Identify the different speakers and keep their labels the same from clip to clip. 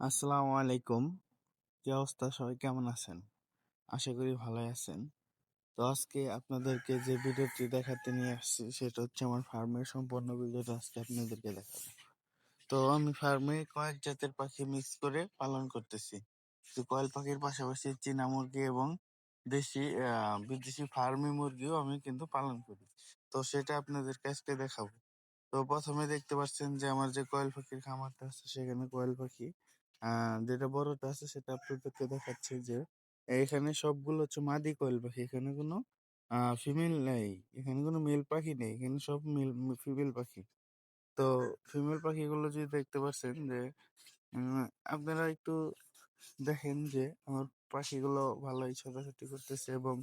Speaker 1: আসসালামু আলাইকুম। কি অবস্থা? সবাই কেমন আছেন? আশা করি ভালোই আছেন। তো আজকে আপনাদেরকে যে ভিডিওটি দেখাতে নিয়ে আসছি, সেটা হচ্ছে আমার ফার্মের সম্পূর্ণ ভিডিওটা আজকে আপনাদেরকে দেখাবো। তো আমি ফার্মে কয়েক জাতের পাখি মিক্স করে পালন করতেছি। তো কয়েল পাখির পাশাপাশি চীনা মুরগি এবং দেশি বিদেশি ফার্মি মুরগিও আমি কিন্তু পালন করি। তো সেটা আপনাদেরকে আজকে দেখাবো। তো প্রথমে দেখতে পাচ্ছেন যে আমার যে কয়েল পাখির খামারটা আছে, সেখানে কয়েল পাখি আহ যেটা বড়টা আছে সেটা আপনাদেরকে দেখাচ্ছি যে, এখানে সবগুলো হচ্ছে মাদি কয়েল পাখি। এখানে কোনো ফিমেল নেই। এখানে কোনো মেল পাখি নেই। এখানে সব মেল ফিমেল পাখি। তো ফিমেল পাখিগুলো যদি দেখতে পাচ্ছেন যে আপনারা একটু দেখেন যে, আমার পাখিগুলো ভালোই ছোটাছুটি করতেছে এবং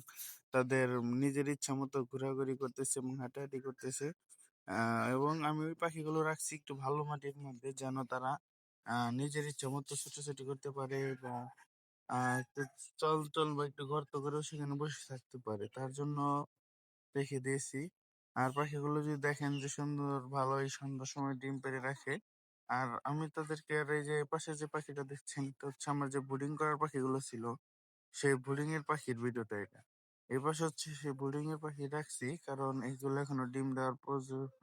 Speaker 1: তাদের নিজের ইচ্ছা মতো ঘোরাঘুরি করতেছে এবং হাঁটাহাঁটি করতেছে। এবং আমি ওই পাখিগুলো রাখছি একটু ভালো মাটির মধ্যে যেন তারা নিজের ইচ্ছা মতো ছোটাছুটি করতে পারে বা একটু চল বা একটু গর্ত করেও সেখানে বসে থাকতে পারে। তার জন্য রেখে দিয়েছি। আর পাখিগুলো যদি দেখেন যে সুন্দর, ভালো, এই সন্ধ্যার সময় ডিম পেড়ে রাখে, আর আমি তাদেরকে আর এই যে পাশে যে পাখিটা দেখছেন, এটা হচ্ছে আমার যে ব্রুডিং করার পাখিগুলো ছিল, সেই ব্রুডিং এর পাখির ভিডিওটা এটা। এই পাশে হচ্ছে সেই ব্রুডিং এর পাখি রাখছি। কারণ এইগুলো এখনও ডিম দেওয়ার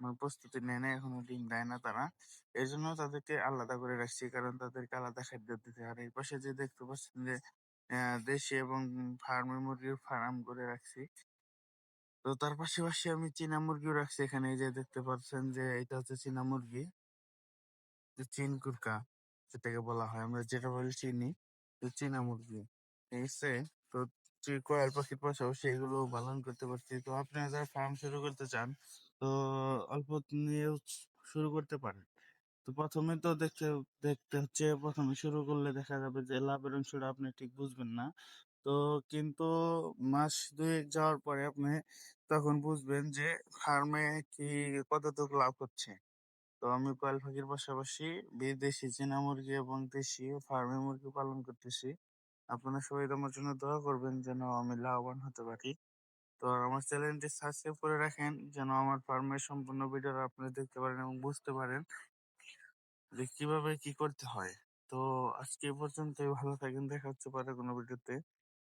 Speaker 1: মানে প্রস্তুতি নেয় না এখনও ডিম দেয় না তারা। এই জন্য তাদেরকে আলাদা করে রাখছি, কারণ তাদেরকে আলাদা খাদ্য দিতে। আর এই পাশে যে দেখতে পাচ্ছেন যে দেশি এবং ফার্মি মুরগির ফার্ম করে রাখছি। তো তার পাশাপাশি আমি চীনা মুরগিও রাখছি এখানে। এই যে দেখতে পাচ্ছেন যে, এটা হচ্ছে চীনা মুরগি। চীন কুরকা, যেটাকে বলা হয়, আমরা যেটা বলি চিনি চীনা মুরগি। ঠিক আছে তো কয়েল পাখির পাশাপাশি এগুলো পালন করতে পারছি। তো আপনারা যারা ফার্ম শুরু করতে চান, তো অল্প নিয়েও শুরু করতে পারেন। তো প্রথমে তো দেখতে দেখতে হচ্ছে প্রথমে শুরু করলে দেখা যাবে যে লাভের অংশটা আপনি ঠিক বুঝবেন না। তো কিন্তু মাস দুয়েক যাওয়ার পরে আপনি তখন বুঝবেন যে ফার্মে কি কতটুকু লাভ হচ্ছে। তো আমি কয়েল পাখির পাশাপাশি বিদেশি চীনা মুরগি এবং দেশি ফার্মি মুরগি পালন করতেছি। আপনারা সবাই আমার জন্য দোয়া করবেন যেন আমি লাভবান হতে পারি। তো আমার চ্যানেলটি সাবস্ক্রাইব করে রাখেন, যেন আমার ফার্মের সম্পূর্ণ ভিডিও আপনারা দেখতে পারেন এবং বুঝতে পারেন যে কীভাবে কি করতে হয়। তো আজকে এ পর্যন্তই, ভালো থাকেন, দেখা হচ্ছে পরে কোনো ভিডিওতে।